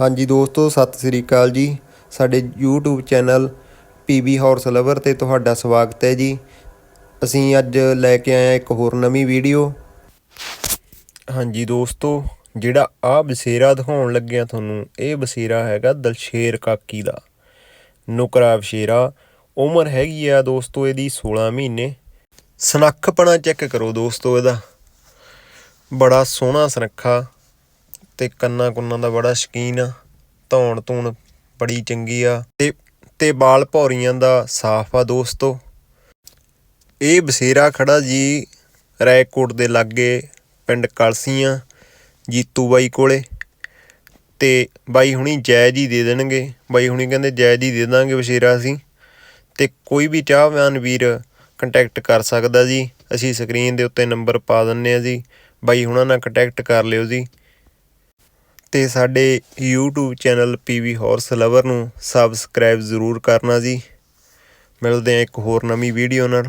ਹਾਂਜੀ ਦੋਸਤੋ, ਸਤਿ ਸ੍ਰੀ ਅਕਾਲ ਜੀ। ਸਾਡੇ YouTube channel PB horse lover ਤੇ ਤੁਹਾਡਾ ਸਵਾਗਤ ਹੈ ਜੀ। ਅਸੀਂ ਅੱਜ ਲੈ ਕੇ ਆਏ ਹਾਂ ਇੱਕ ਹੋਰ ਨਵੀਂ ਵੀਡੀਓ। ਹਾਂਜੀ ਦੋਸਤੋ, ਜਿਹੜਾ ਆ ਬਸੇਰਾ ਦਿਖਾਉਣ ਲੱਗਿਆ ਤੁਹਾਨੂੰ, ਇਹ ਬਸੇਰਾ ਹੈਗਾ ਦਲਸ਼ੇਰ ਕਾਕੀ ਦਾ। ਨੁਕਰਾ ਬਸ਼ੇਰਾ। ਉਮਰ ਹੈਗੀ ਆ ਦੋਸਤੋ ਇਹਦੀ 16 ਮਹੀਨੇ। ਸਨੱਖਪਣਾ ਚੈੱਕ ਕਰੋ ਦੋਸਤੋ ਇਹਦਾ। ਬੜਾ ਸੋਹਣਾ ਸੁਨੱਖਾ। ਅਤੇ ਕੰਨਾਂ ਕੁੰਨਾਂ ਦਾ ਬੜਾ ਸ਼ੌਕੀਨ ਆ, ਧੌਣ ਧੂਣ ਬੜੀ ਚੰਗੀ ਆ ਅਤੇ ਅਤੇ ਬਾਲ ਭੌਰੀਆਂ ਦਾ ਸਾਫ਼ ਆ ਦੋਸਤੋ। ਇਹ ਬਸੇਰਾ ਖੜਾ ਜੀ ਰਾਏਕੋਟ ਦੇ ਲਾਗੇ ਪਿੰਡ ਕਲਸੀਆਂ, ਜੀਤੂ ਬਾਈ ਕੋਲੇ। ਤੇ ਬਾਈ ਹੁਣੀ ਜਾਇਜ਼ ਹੀ ਦੇ ਦੇਣਗੇ। ਬਾਈ ਹੁਣੀ ਕਹਿੰਦੇ ਜਾਇਜ਼ ਹੀ ਦੇ ਦਾਂਗੇ ਬਸ਼ੇਰਾ ਅਸੀਂ। ਤੇ ਕੋਈ ਵੀ ਚਾਹਵਾਨ ਵੀਰ ਕੰਟੈਕਟ ਕਰ ਸਕਦਾ ਜੀ। ਅਸੀਂ ਸਕਰੀਨ ਦੇ ਉੱਤੇ ਨੰਬਰ ਪਾ ਦਿੰਨੇ ਆ ਜੀ। ਬਾਈ ਹੁਣਾਂ ਨਾਲ ਕੰਟੈਕਟ ਕਰ ਲਿਓ ਜੀ। ਤੇ ਸਾਡੇ YouTube channel PV horse lover ਨੂੰ ਸਬਸਕ੍ਰਾਈਬ ਜ਼ਰੂਰ ਕਰਨਾ ਜੀ। ਮਿਲਦੇ ਆ ਇੱਕ ਹੋਰ ਨਵੀਂ ਵੀਡੀਓ ਨਾਲ।